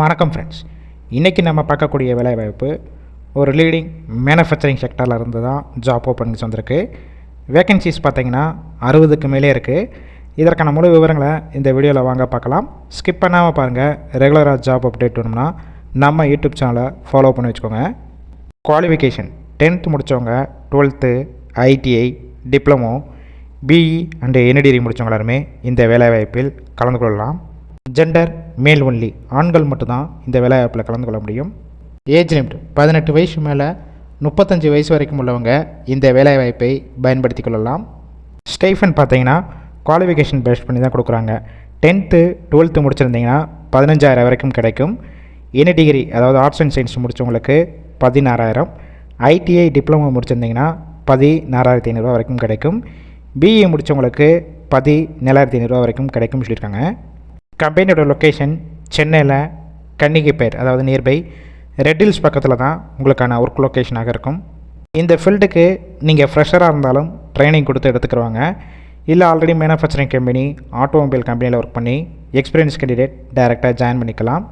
வணக்கம் ஃப்ரெண்ட்ஸ் இன்றைக்கி நம்ம பார்க்கக்கூடிய வேலைவாய்ப்பு ஒரு லீடிங் மேனுஃபேக்சரிங் செக்டரில் இருந்து தான் ஜாப் ஓப்பனிங்ஸ் வந்திருக்கு. வேகன்சிஸ் பார்த்தீங்கன்னா அறுபதுக்கு மேலே இருக்குது இதற்கான முழு விவரங்களை இந்த வீடியோவில் வாங்க பார்க்கலாம். ஸ்கிப் பண்ணாமல் பாருங்கள் ரெகுலராக ஜாப் அப்டேட் வேணும்னா நம்ம யூடியூப் சேனலை ஃபாலோ பண்ணி வச்சுக்கோங்க. குவாலிஃபிகேஷன் டென்த் முடித்தவங்க twelfth ITI diploma BE and any degree முடித்தவங்க எல்லாருமே இந்த வேலைவாய்ப்பில் கலந்து கொள்ளலாம். ஜெண்டர் மேல் ஒன்லி ஆண்கள் மட்டும்தான் இந்த வேலைவாய்ப்பில் கலந்து கொள்ள முடியும். ஏஜ் லிமிட் பதினெட்டு வயசு மேலே முப்பத்தஞ்சு வயசு வரைக்கும் உள்ளவங்க இந்த வேலைவாய்ப்பை பயன்படுத்தி கொள்ளலாம். ஸ்டைஃபன் பார்த்தீங்கன்னா குவாலிஃபிகேஷன் பேஸ் பண்ணி தான் கொடுக்குறாங்க. டென்த்து டுவெல்த்து முடிச்சிருந்தீங்கன்னா பதினஞ்சாயிரம் வரைக்கும் கிடைக்கும். எனி டிகிரி அதாவது ஆர்ட்ஸ் அண்ட் சயின்ஸ் முடித்தவங்களுக்கு பதினாறாயிரம். ஐடிஐ டிப்ளமோ முடிச்சிருந்தீங்கன்னா பதினாறாயிரத்தி ஐநூறுரூவா வரைக்கும் கிடைக்கும். பிஇ முடித்தவங்களுக்கு பதி நாலாயிரத்தி ஐநூறுரூவா வரைக்கும் கிடைக்கும்னு சொல்லியிருக்காங்க. கம்பெனியோட லொக்கேஷன் சென்னையில் கன்னிகைப்பேர் அதாவது நியர்பை ரெட் ஹில்ஸ் பக்கத்தில் தான் உங்களுக்கான ஒர்க் லொக்கேஷனாக இருக்கும். இந்த ஃபீல்டுக்கு நீங்கள் ஃப்ரெஷராக இருந்தாலும் ட்ரைனிங் கொடுத்து எடுத்துக்கிறவாங்க இல்லை ஆல்ரெடி மேனுஃபேக்சரிங் கம்பெனி ஆட்டோமொபைல் கம்பெனியில் ஒர்க் பண்ணி எக்ஸ்பீரியன்ஸ் கேண்டிடேட் டைரெக்டாக ஜாயின் பண்ணிக்கலாம்.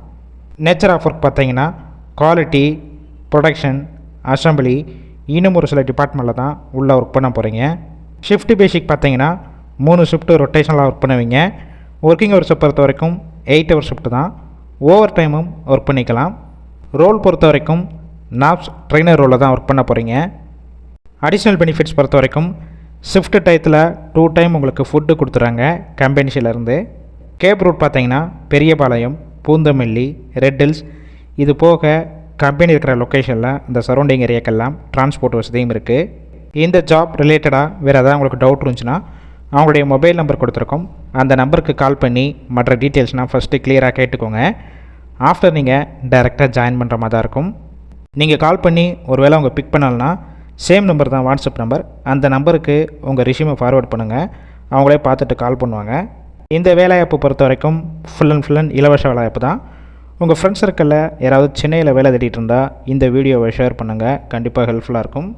நேச்சர் ஆஃப் ஒர்க் பார்த்தீங்கன்னா குவாலிட்டி ப்ரொடக்ஷன் அசம்பிளி இன்னும் ஒரு சில டிபார்ட்மெண்ட்டில் தான் உள்ளே ஒர்க் பண்ண போகிறீங்க ஷிஃப்ட் பேசிக் பார்த்தீங்கன்னா மூணு ஷிஃப்ட்டு ரொட்டேஷனலாக ஒர்க் பண்ணுவீங்க. ஒர்க்கிங் ஹவர்ஸை பொறுத்த வரைக்கும் எயிட் ஹவர் ஷிஃப்ட் தான். ஓவர் டைமும் ஒர்க் பண்ணிக்கலாம். ரோல் பொறுத்த வரைக்கும் நாப்ஸ் ட்ரெயினர் ரோலில் தான் ஒர்க் பண்ண போகிறீங்க அடிஷ்னல் பெனிஃபிட்ஸ் பொறுத்த வரைக்கும் ஷிஃப்ட் டயத்தில் டூ டைம் உங்களுக்கு ஃபுட்டு கொடுத்துறாங்க கம்பெனிஷிலேருந்து கேப் ரூட் பார்த்தீங்கன்னா பெரியபாளையம் பூந்தமல்லி ரெட் ஹில்ஸ் இது போக கம்பெனி இருக்கிற லொக்கேஷனில் இந்த சரௌண்டிங் ஏரியாக்கெல்லாம் டிரான்ஸ்போர்ட் வசதியும் இருக்குது இந்த ஜாப் ரிலேட்டடாக வேறு ஏதாவது உங்களுக்கு டவுட் இருந்துச்சுன்னா அவங்களுடைய மொபைல் நம்பர் கொடுத்துருக்கோம். அந்த நம்பருக்கு கால் பண்ணி மற்ற டீட்டெயில்ஸ்னால் ஃபஸ்ட்டு கிளியராக கேட்டுக்கோங்க. ஆஃப்டர் நீங்கள் டைரெக்டாக ஜாயின் பண்ணுற மாதிரி தான் இருக்கும். நீங்கள் கால் பண்ணி ஒருவேளை அவங்க பிக் பண்ணலனா சேம் நம்பர் தான் வாட்ஸ்அப் நம்பர் அந்த நம்பருக்கு உங்கள் ரிஷ்யூமை ஃபார்வர்ட் பண்ணுங்கள் அவங்களே பார்த்துட்டு கால் பண்ணுவாங்க. இந்த வேலைவாய்ப்பு பொறுத்த வரைக்கும் ஃபுல் அண்ட் ஃபுல் அண்ட் இலவச வேலைவாய்ப்பு தான். உங்கள் ஃப்ரெண்ட்ஸ் சர்க்கிளில் யாராவது சென்னையில் வேலை தேடிட்டு இருந்தால் இந்த வீடியோவை ஷேர் பண்ணுங்கள் கண்டிப்பாக ஹெல்ப்ஃபுல்லாக இருக்கும்.